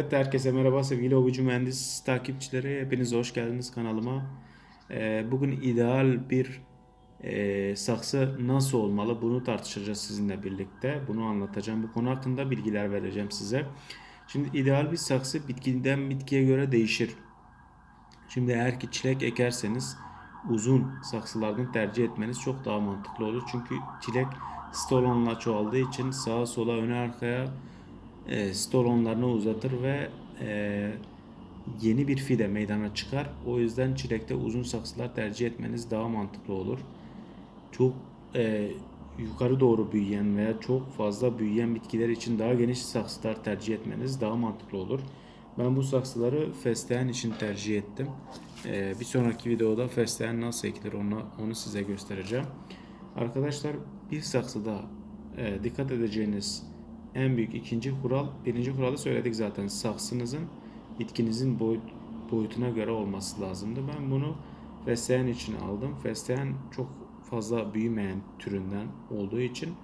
Evet herkese merhaba sevgili Ovucu Mühendis takipçileri. Hepiniz hoş geldiniz kanalıma. Ee, bugün ideal bir e, saksı nasıl olmalı bunu tartışacağız sizinle birlikte. Bunu anlatacağım. Bu konu hakkında bilgiler vereceğim size. Şimdi ideal bir saksı bitkiden bitkiye göre değişir. Şimdi eğer ki çilek ekerseniz uzun saksılardan tercih etmeniz çok daha mantıklı olur. Çünkü çilek stolonla çoğaldığı için sağa sola öne arkaya e, stolonlarını uzatır ve e, yeni bir fide meydana çıkar. O yüzden çilekte uzun saksılar tercih etmeniz daha mantıklı olur. Çok e, yukarı doğru büyüyen veya çok fazla büyüyen bitkiler için daha geniş saksılar tercih etmeniz daha mantıklı olur. Ben bu saksıları fesleğen için tercih ettim. E, bir sonraki videoda fesleğen nasıl ekilir onu, onu size göstereceğim. Arkadaşlar bir saksıda e, dikkat edeceğiniz en büyük ikinci kural, birinci kuralı söyledik zaten. Saksınızın bitkinizin boyut, boyutuna göre olması lazımdı. Ben bunu fesleğen için aldım. Fesleğen çok fazla büyümeyen türünden olduğu için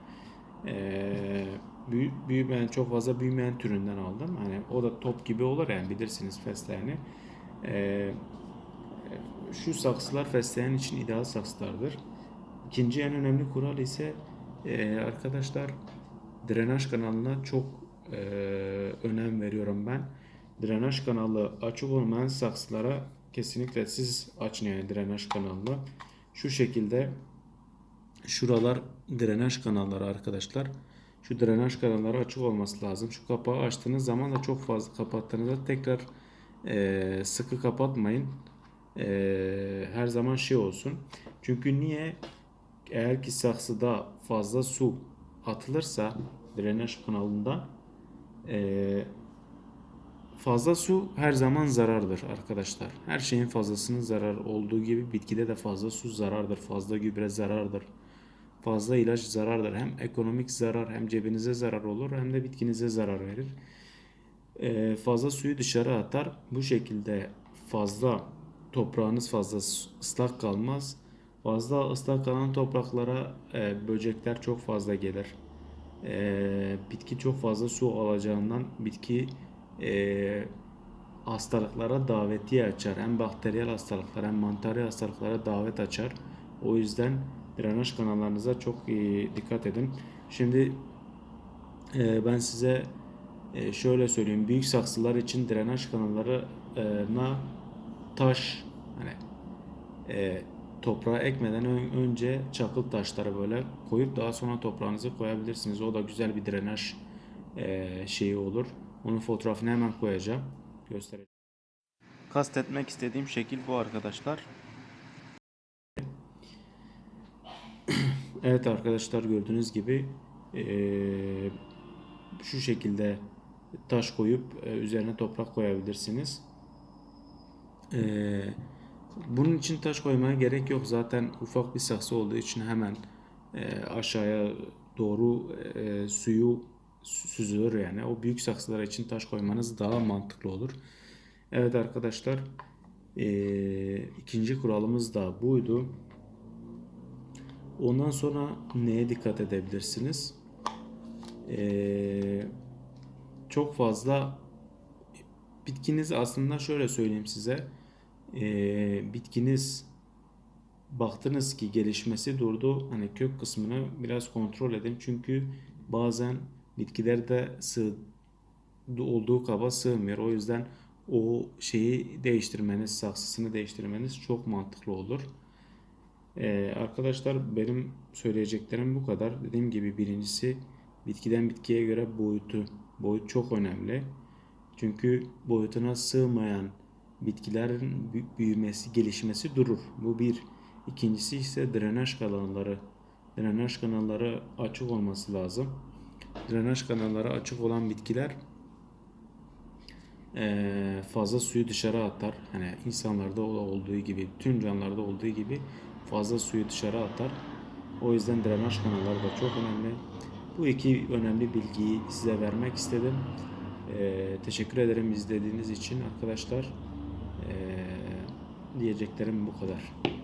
eee büyü, büyümeyen çok fazla büyümeyen türünden aldım. Hani o da top gibi olur yani bilirsiniz fesleğeni. Eee şu saksılar fesleğen için ideal saksılardır. İkinci en önemli kural ise eee, arkadaşlar drenaj kanalına çok eee, önem veriyorum ben. Drenaj kanalı açık olmayan saksılara kesinlikle siz açın yani drenaj kanalını. Şu şekilde şuralar drenaj kanalları arkadaşlar. Şu drenaj kanalları açık olması lazım. Şu kapağı açtığınız zaman da çok fazla kapattığınızda tekrar eee, sıkı kapatmayın. Eee, her zaman şey olsun. Çünkü niye? Eğer ki saksıda fazla su atılırsa drenaj kanalından eee, fazla su her zaman zarardır arkadaşlar. Her şeyin fazlasının zarar olduğu gibi bitkide de fazla su zarardır. Fazla gübre zarardır. Fazla ilaç zarardır. Hem ekonomik zarar hem cebinize zarar olur hem de bitkinize zarar verir. Eee, fazla suyu dışarı atar. Bu şekilde fazla toprağınız fazla ıslak kalmaz. Fazla ıslak kalan topraklara e, böcekler çok fazla gelir. E, bitki çok fazla su alacağından bitki e, hastalıklara davetiye açar. Hem bakteriyel hastalıklar hem mantarı hastalıklara davet açar. O yüzden drenaj kanallarınıza çok iyi dikkat edin. Şimdi e, ben size e, şöyle söyleyeyim. Büyük saksılar için drenaj kanallarına taş hani e, toprağa ekmeden ön- önce çakıl taşları böyle koyup daha sonra toprağınızı koyabilirsiniz. O da güzel bir drenaj e, şeyi olur. Onun fotoğrafını hemen koyacağım. Göstereceğim. Kastetmek istediğim şekil bu arkadaşlar. Evet arkadaşlar gördüğünüz gibi eee, şu şekilde taş koyup e, üzerine toprak koyabilirsiniz. Eee, bunun için taş koymaya gerek yok. Zaten ufak bir saksı olduğu için hemen e, aşağıya doğru e, suyu sü- süzülür yani. O büyük saksılar için taş koymanız daha mantıklı olur. Evet arkadaşlar e, ikinci kuralımız da buydu. Ondan sonra neye dikkat edebilirsiniz? Ee, çok fazla bitkiniz aslında şöyle söyleyeyim size. Ee, bitkiniz baktınız ki gelişmesi durdu. Hani kök kısmını biraz kontrol edin. Çünkü bazen bitkilerde sığ olduğu kaba sığmıyor. O yüzden o şeyi değiştirmeniz, saksısını değiştirmeniz çok mantıklı olur. Ee, arkadaşlar benim söyleyeceklerim bu kadar. Dediğim gibi birincisi bitkiden bitkiye göre boyutu. Boyut çok önemli. Çünkü boyutuna sığmayan bitkilerin bü- büyümesi, gelişmesi durur. Bu bir. İkincisi ise drenaj kanalları. Drenaj kanalları açık olması lazım. Drenaj kanalları açık olan bitkiler fazla suyu dışarı atar. Hani insanlarda olduğu gibi, tüm canlılarda olduğu gibi fazla suyu dışarı atar. O yüzden drenaj kanalları da çok önemli. Bu iki önemli bilgiyi size vermek istedim. Eee, teşekkür ederim izlediğiniz için arkadaşlar. Diyeceklerim bu kadar.